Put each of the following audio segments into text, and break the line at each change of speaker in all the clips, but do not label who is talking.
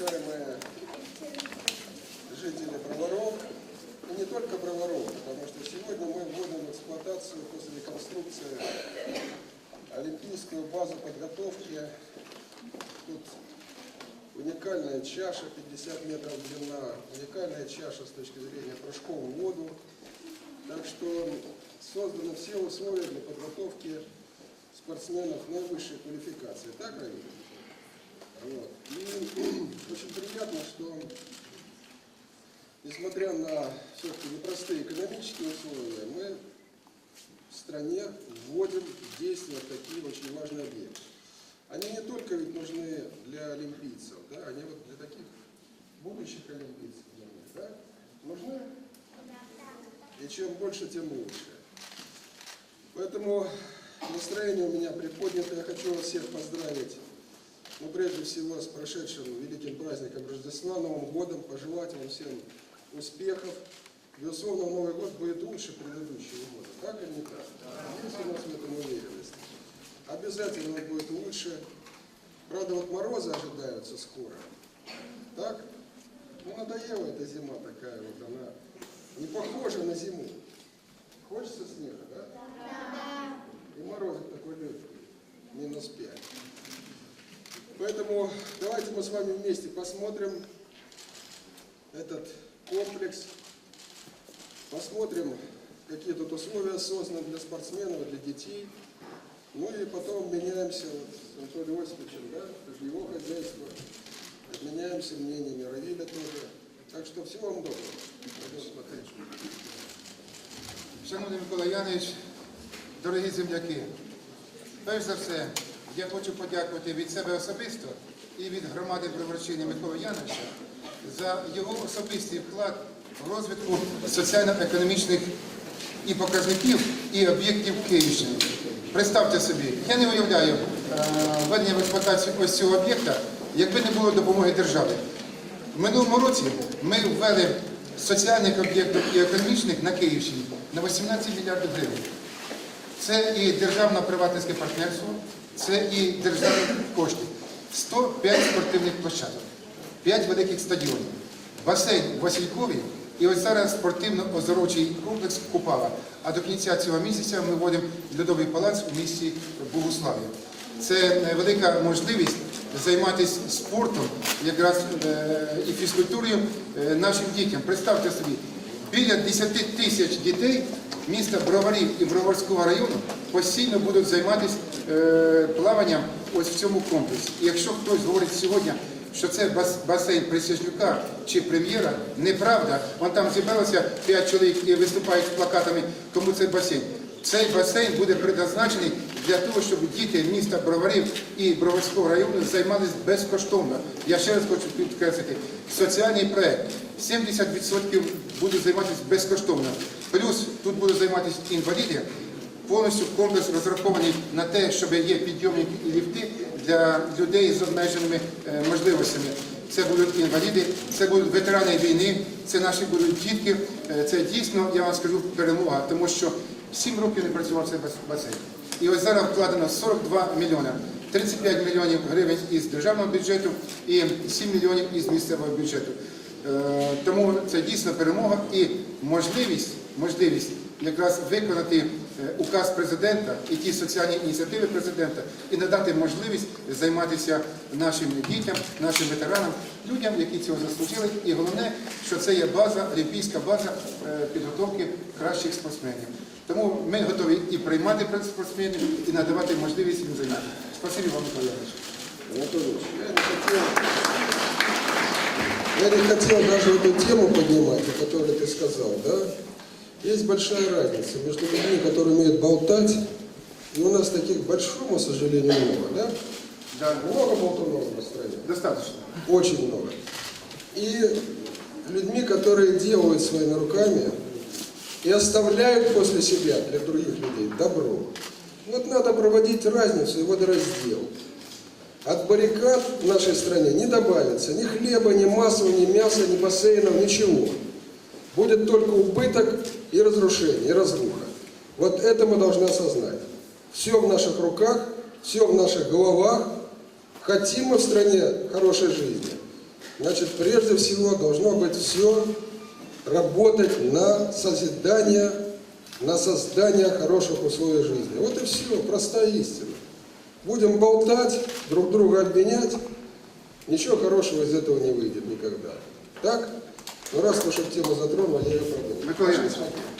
уважаемые жители Броваров, и не только Броваров, потому что сегодня мы вводим в эксплуатацию после реконструкции олимпийскую базу подготовки. Тут уникальная чаша, 50 метров длина, уникальная чаша с точки зрения прыжков в воду. Так что созданы все условия для подготовки спортсменов наивысшей квалификации. Так, Равиль? Очень приятно, что несмотря на все-таки непростые экономические условия, мы в стране вводим в действие такие очень важные объекты. Они не только ведь нужны для олимпийцев, да, они вот для таких будущих олимпийцев да? Нужны? И чем больше, тем лучше. Поэтому настроение у меня приподнято. Я хочу вас всех поздравить, ну, прежде всего, с прошедшим великим праздником Рождества, Новым годом, пожелать вам всем успехов. Безусловно, Новый год будет лучше предыдущего года. Так или не так? Есть у нас в этом уверенность. Обязательно он будет лучше. Правда, вот морозы ожидаются скоро. Так? Ну, надоела эта зима такая вот, она не похожа на зиму. Хочется снега, да? И морозик такой легкий, минус 5. Поэтому давайте мы с вами вместе посмотрим этот комплекс, посмотрим, какие тут условия созданы для спортсменов, для детей. Ну и потом меняемся вот, с Анатолием Осиповичем, да, это его хозяйство, обменяемся мнениями, Равиля тоже. Так что всего вам доброго. Пойдем смотреть.
Шановний Микола Янович, дорогі земляки, перш за все, я хочу подякувати від себе особисто і від громади Броварчини Миколи Яновича за його особистий вклад в розвитку соціально-економічних і показників, і об'єктів Київщини. Представте собі, я не уявляю е, введення в експлуатацію ось цього об'єкта, якби не було допомоги держави. В минулому році ми ввели соціальних об'єктів і економічних на Київщині на 18 мільярдів гривень. Це і державно-приватницьке партнерство, це і державні кошти. 105 спортивних площадок, 5 великих стадіонів, басейн Василькові і ось зараз спортивно-оздоровчий комплекс Купала. А до кінця цього місяця ми вводимо льодовий палац у місті Богуславі. Це е, велика можливість займатися спортом, якраз е, і фізкультурою е, нашим дітям. Представте собі, біля 10 тисяч дітей міста Броварів і Броварського району постійно будуть займатися е, плаванням ось в цьому комплексі. І якщо хтось говорить сьогодні, що це басейн Присяжнюка чи прем'єра, неправда. Вон там зібралося 5 чоловік і виступають з плакатами, кому це басейн. Цей басейн буде предназначений для того, щоб діти міста Броварів і Броварського району займалися безкоштовно. Я ще раз хочу підкреслити, соціальний проект 70% будуть займатися безкоштовно. Плюс тут будуть займатися інваліди. Повністю комплекс розрахований на те, щоб є підйомники і ліфти для людей з обмеженими е, можливостями. Це будуть інваліди, це будуть ветерани війни, це наші будуть дітки. Е, Це дійсно, я вам скажу, перемога, тому що 7 років не працював цей басейн. І ось зараз вкладено 42 мільйони, 35 мільйонів гривень із державного бюджету і 7 мільйонів із місцевого бюджету. Е, Тому це дійсно перемога і можливість, можливість якраз виконати е, указ президента і ті соціальні ініціативи президента і надати можливість займатися нашим дітям, нашим ветеранам, людям, які цього заслужили. І головне, що це є база, олімпійська база е, підготовки кращих спортсменів. Тому ми готові і приймати спортсменів, і надавати можливість їм займатися. Спасибі вам, Микола Іванович.
Анатольевич, я не хотел, я не хотел даже эту тему поднимать, о которой ты сказал, да? Есть большая разница между людьми, которые умеют болтать, и у нас таких, к большому сожалению, много, да?
Да.
Много болтунов в стране,
Достаточно.
очень много. И людьми, которые делают своими руками и оставляют после себя для других людей добро. Вот надо проводить разницу и водораздел. От баррикад в нашей стране не добавится ни хлеба, ни масла, ни мяса, ни бассейнов, ничего. Будет только убыток и разрушение, и разруха. Вот это мы должны осознать. Все в наших руках, все в наших головах. Хотим мы в стране хорошей жизни. Значит, прежде всего должно быть все работать на созидание, на создание хороших условий жизни. Вот и все, простая истина. Будем болтать, друг друга обменять, ничего хорошего из этого не выйдет никогда. Так? Ну раз уж эту тему затронул, я ее продолжу.
Микола Янович,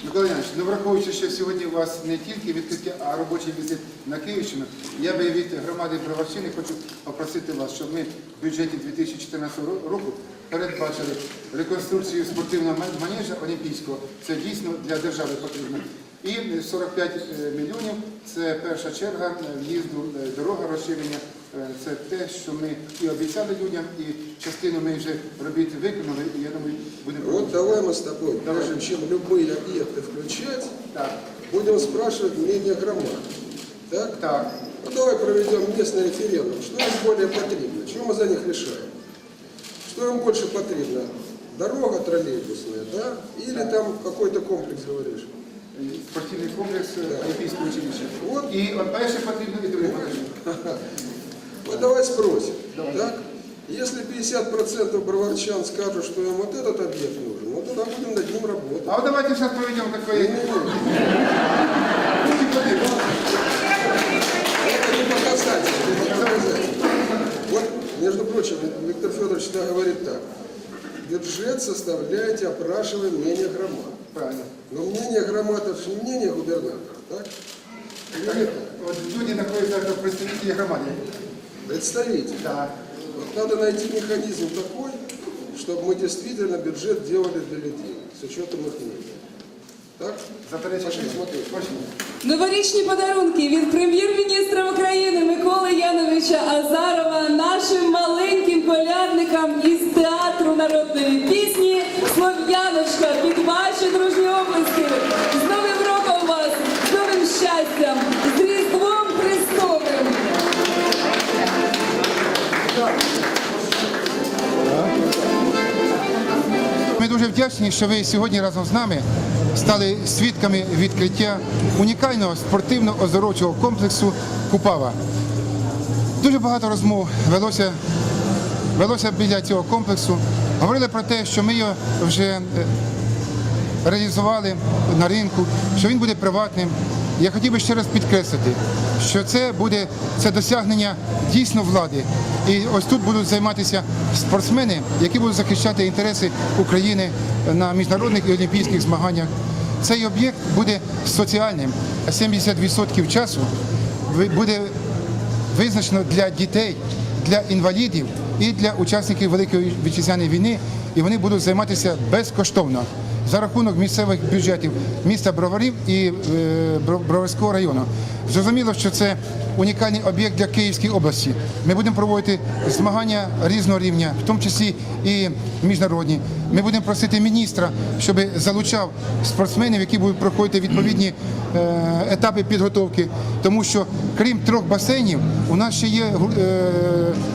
Микола Янович, ну враховуючи, що сьогодні у вас не тільки відкриття, а робочий візит на Київщину, я би від громади Броварщини хочу попросити вас, щоб ми в бюджеті 2014 ро- року передбачили реконструкцію спортивного ма- манежа Олімпійського. Це дійсно для держави потрібно. І 45 мільйонів це перша черга е, в'їзду, е, дорога розширення. Е, Це те, що ми і обіцяли людям, і частину ми вже робіт виконали, і я думаю, будемо
Вот давай мы с тобой, прежде чем любые объекты включать,
Так,
будем спрашивать мнение громад. Так?
так.
Ну давай проведем местный референдум. Что им более потребно? Чего мы за них решаем? Что им больше потребно? Дорога троллейбусная, да? Или там какой-то комплекс, говоришь?
Спортивний комплекс е, Олімпійського училища.
От.
І от перше потрібно, і друге потрібно.
Вот давай спросим. Так? Если 50% броварчан скажут, что им вот этот объект нужен, ну тогда будем над ним работать.
А от давайте зараз проведемо таке.
Всегда говорит так. Бюджет составляете, опрашивая мнение громад.
Правильно.
Но мнение громад это же не мнение губернатора, так? Или так?
От люди знаходяться як представники громади.
Представитель.
Так.
Вот надо найти механизм такой, чтобы мы действительно бюджет делали для людей, с учетом их мнения. Так? Пошли смотреть.
Пошли.
Новорічні подарунки від прем'єр-міністра України Миколи Яновича Азарова нашим маленьким колядникам із театру народної пісні Слов'яночка під ваші дружні оплески. З Новим роком вас, з новим щастям, з Різдвом Христовим!
Ми дуже вдячні, що ви сьогодні разом з нами стали свідками відкриття унікального спортивно-оздоровчого комплексу Купава. Дуже багато розмов велося, велося біля цього комплексу. Говорили про те, що ми його вже е, реалізували на ринку, що він буде приватним. Я хотів би ще раз підкреслити, що це буде це досягнення дійсно влади. І ось тут будуть займатися спортсмени, які будуть захищати інтереси України на міжнародних і олімпійських змаганнях. Цей об'єкт буде соціальним. 70% часу буде визначено для дітей, для інвалідів і для учасників Великої вітчизняної війни, і вони будуть займатися безкоштовно за рахунок місцевих бюджетів міста Броварів і е, Броварського району. Зрозуміло, що це унікальний об'єкт для Київської області. Ми будемо проводити змагання різного рівня, в тому числі і міжнародні. Ми будемо просити міністра, щоб залучав спортсменів, які будуть проходити відповідні е, етапи підготовки, тому що крім трьох басейнів, у нас ще є е,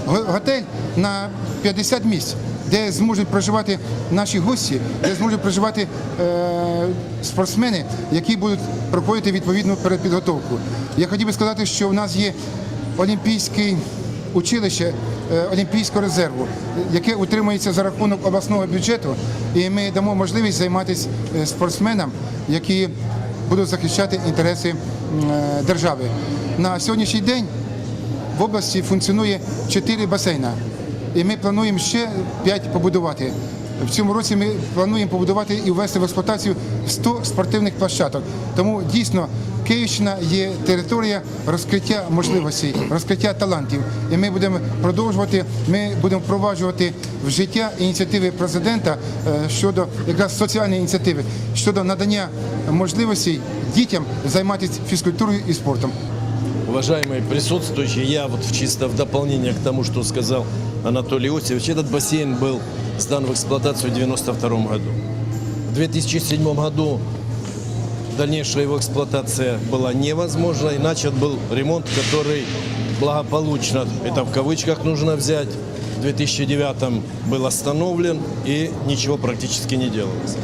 готель на 50 місць, де зможуть проживати наші гості, де зможуть проживати е, спортсмени, які будуть проходити відповідну передпідготовку. Я хотів би сказати, що у нас є олімпійський училище е, Олімпійського резерву, яке утримується за рахунок обласного бюджету, і ми дамо можливість займатися е, спортсменам, які будуть захищати інтереси держави. На сьогоднішній день в області функціонує 4 басейна, і ми плануємо ще 5 побудувати. В цьому році ми плануємо побудувати і ввести в експлуатацію 100 спортивних площадок. Тому дійсно Київщина є територія розкриття можливостей, розкриття талантів. І ми будемо продовжувати, ми будемо впроваджувати в життя ініціативи президента е, щодо якраз соціальної ініціативи щодо надання можливостей дітям займатися фізкультурою і спортом.
Уважаемые присутствующие, я вот чисто в дополнение к тому, что сказал Анатолий Иосифович, этот бассейн был сдан в эксплуатацию в 1992 году. В 2007 году дальнейшая его эксплуатация была невозможна, и начат был ремонт, который благополучно, это в кавычках нужно взять, в 2009 был остановлен и ничего практически не делалось.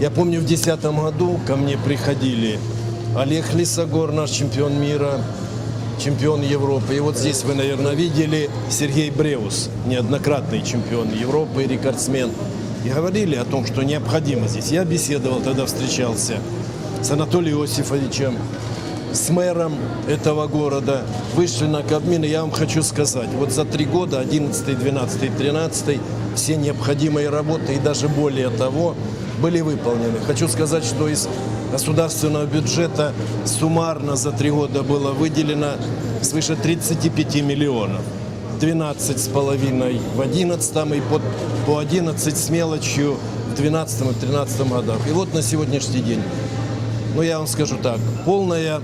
Я помню, в 2010 году ко мне приходили Олег Лисогор, наш чемпион мира, чемпион Европы. И вот здесь вы, наверное, видели Сергей Бреус, неоднократный чемпион Европы, рекордсмен. И говорили о том, что необходимо здесь. Я беседовал, тогда встречался с Анатолием Иосифовичем, с мэром этого города. Вышли на Кабмин, и я вам хочу сказать, вот за три года, 11, 12, 13, все необходимые работы и даже более того были выполнены. Хочу сказать, что из государственного бюджета суммарно за три года было выделено свыше 35 миллионов. 12 с половиной в 11 и под, по 11 с мелочью в 12 и 13 годах. И вот на сегодняшний день, ну я вам скажу так, полное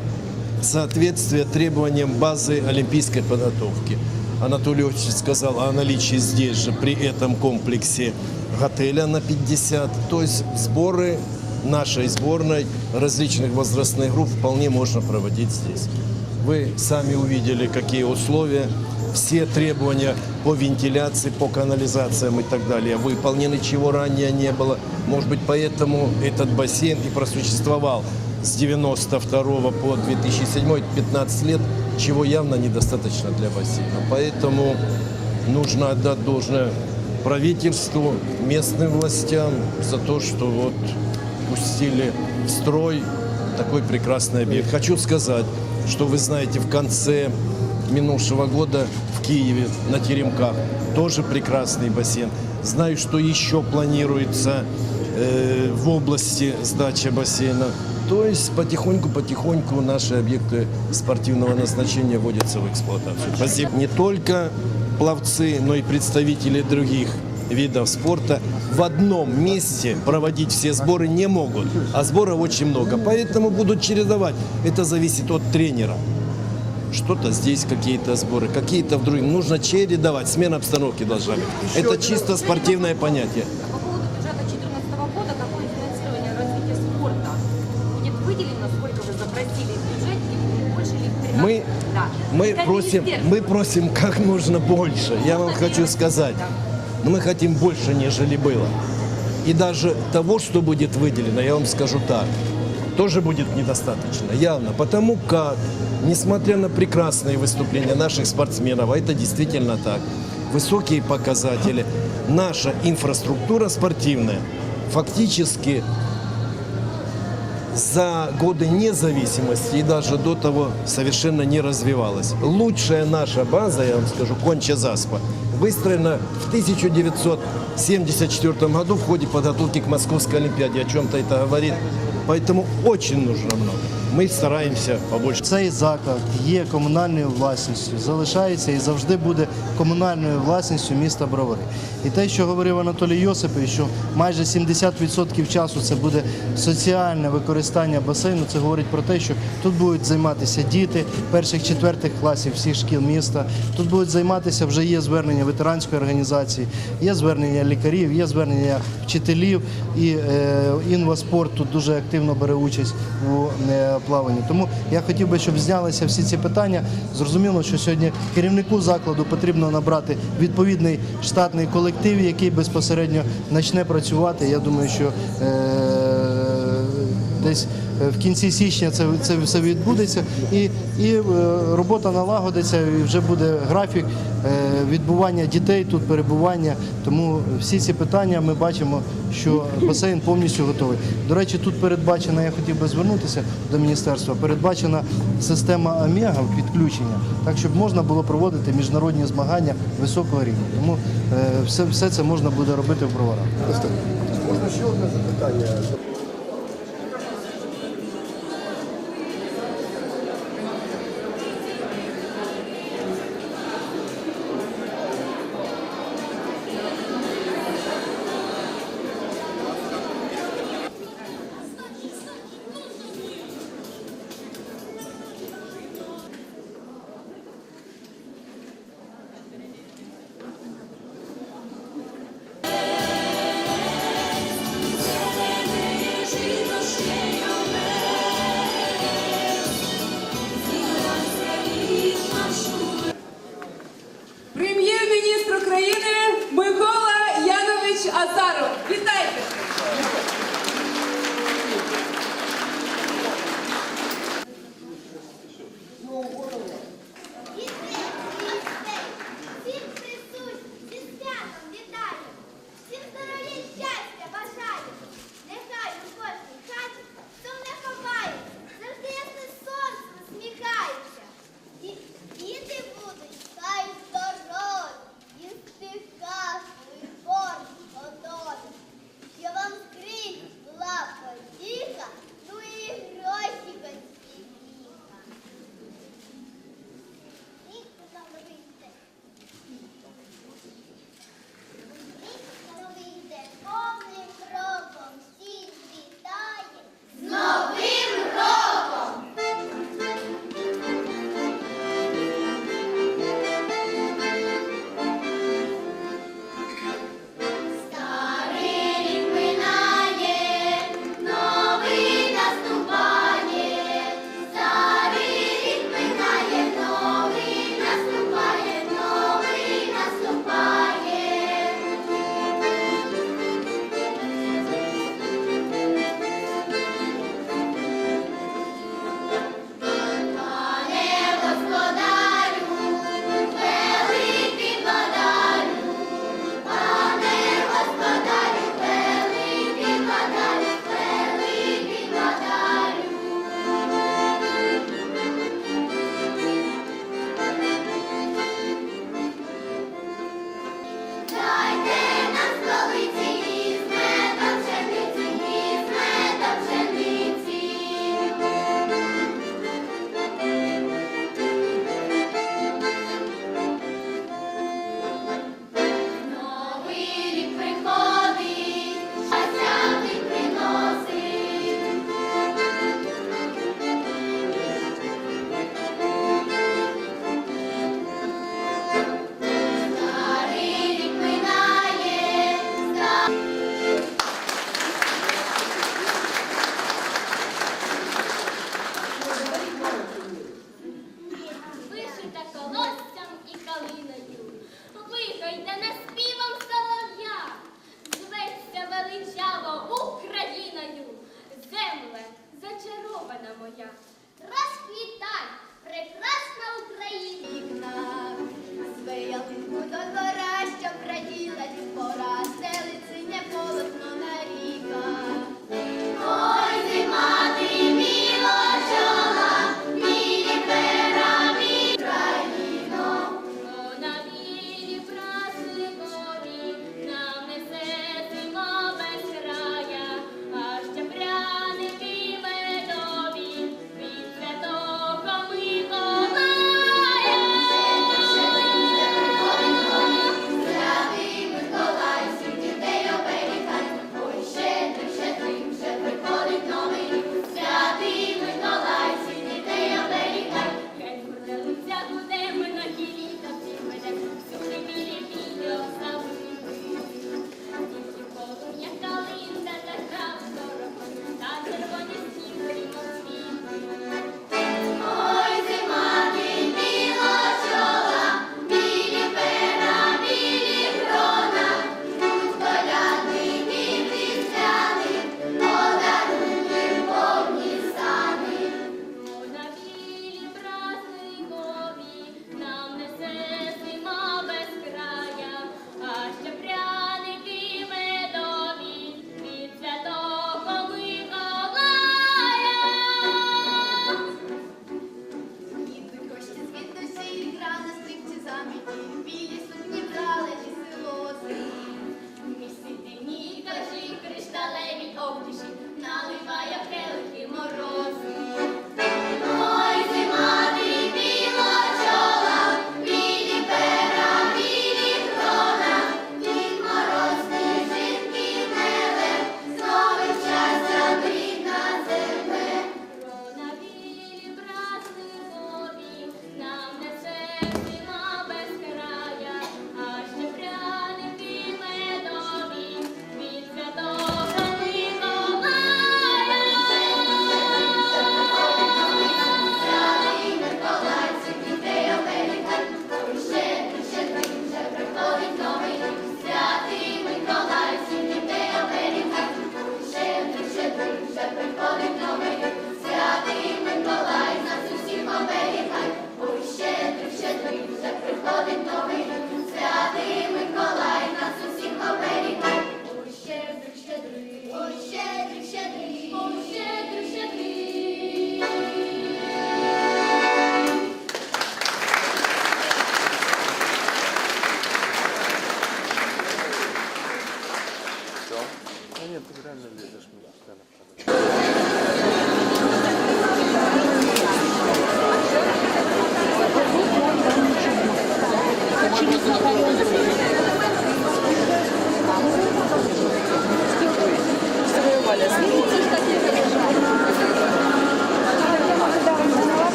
соответствие требованиям базы олимпийской подготовки. Анатолий Иосифович сказал о наличии здесь же, при этом комплексе, готеля на 50. То есть сборы нашей сборной различных возрастных групп вполне можно проводить здесь. Вы сами увидели, какие условия, все требования по вентиляции, по канализациям и так далее выполнены, чего ранее не было. Может быть, поэтому этот бассейн и просуществовал с 92 по 2007, 15 лет, чего явно недостаточно для бассейна. Поэтому нужно отдать должное правительству, местным властям за то, что вот пустили в строй такой прекрасный объект. Хочу сказать, что вы знаете, в конце минувшего года в Киеве на Теремках тоже прекрасный бассейн. Знаю, что еще планируется э, в области сдача бассейна. То есть потихоньку-потихоньку наши объекты спортивного назначения вводятся в эксплуатацию. Спасибо. Не только пловцы, но и представители других видов спорта в одном месте проводить все сборы не могут, а сборов очень много. Поэтому будут чередовать. Это зависит от тренера. Что-то здесь какие-то сборы, какие-то в других. Нужно чередовать, смена обстановки должна быть. Это чисто спортивное понятие.
По поводу бюджета 2014 года, какое финансирование развития спорта будет выделено, сколько вы запросили в бюджете, больше ли в 13?
Мы, мы, просим, мы просим как можно больше. Я вам хочу сказать. Но мы хотим больше, нежели было. И даже того, что будет выделено, я вам скажу так, тоже будет недостаточно, явно. Потому как, несмотря на прекрасные выступления наших спортсменов, а это действительно так, высокие показатели, наша инфраструктура спортивная фактически за годы независимости и даже до того совершенно не развивалась. Лучшая наша база, я вам скажу, Конча Заспа, выстроена в 1974 году в ходе подготовки к Московской Олимпиаде. О чем-то это говорит. Поэтому очень нужно много. Мы стараемся побольше.
Цей заклад є комунальною власністю, залишається і завжди буде комунальною власністю міста Бровари. І те, що говорив Анатолій Йосипович, що майже 70% часу це буде соціальне використання басейну, це говорить про те, що тут будуть займатися діти перших четвертих класів всіх шкіл міста. Тут будуть займатися вже є звернення ветеранської організації, є звернення лікарів, є звернення вчителів і е, інваспорт тут дуже активно бере участь у е, плаванні. Тому я хотів би, щоб знялися всі ці питання. Зрозуміло, що сьогодні керівнику закладу потрібно набрати відповідний штатний колектив, який безпосередньо почне працювати. Я думаю, що е, десь в кінці січня це, це все відбудеться, і, і е, робота налагодиться, і вже буде графік е, відбування дітей тут, перебування. Тому всі ці питання ми бачимо, що басейн повністю готовий. До речі, тут передбачена, я хотів би звернутися до міністерства, передбачена система Омега підключення, так щоб можна було проводити міжнародні змагання високого рівня. Тому е, все, все це можна буде робити в броварах.
Можна ще одне запитання?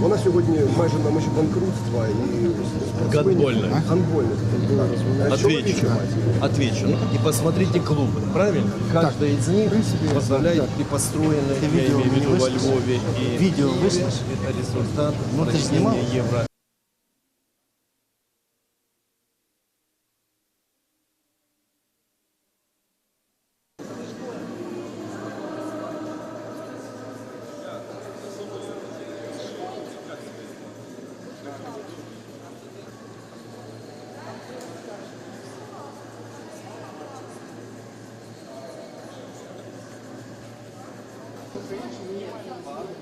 Вона сьогодні майже на межі банкрутства і
Гандбольна.
Гандбольна. А що ви
Отвечу.
відчуваєте?
Отвечу. И посмотрите клубы, правильно? Каждый из них возглавляет и построены,
Ты
я
видео
имею в виду
не
во
выслал?
Львове и
Видео
Киеве.
выслал?
Это результат
Ну, ты ж
прочтения
снимал?
Евро.
frente, mínimo é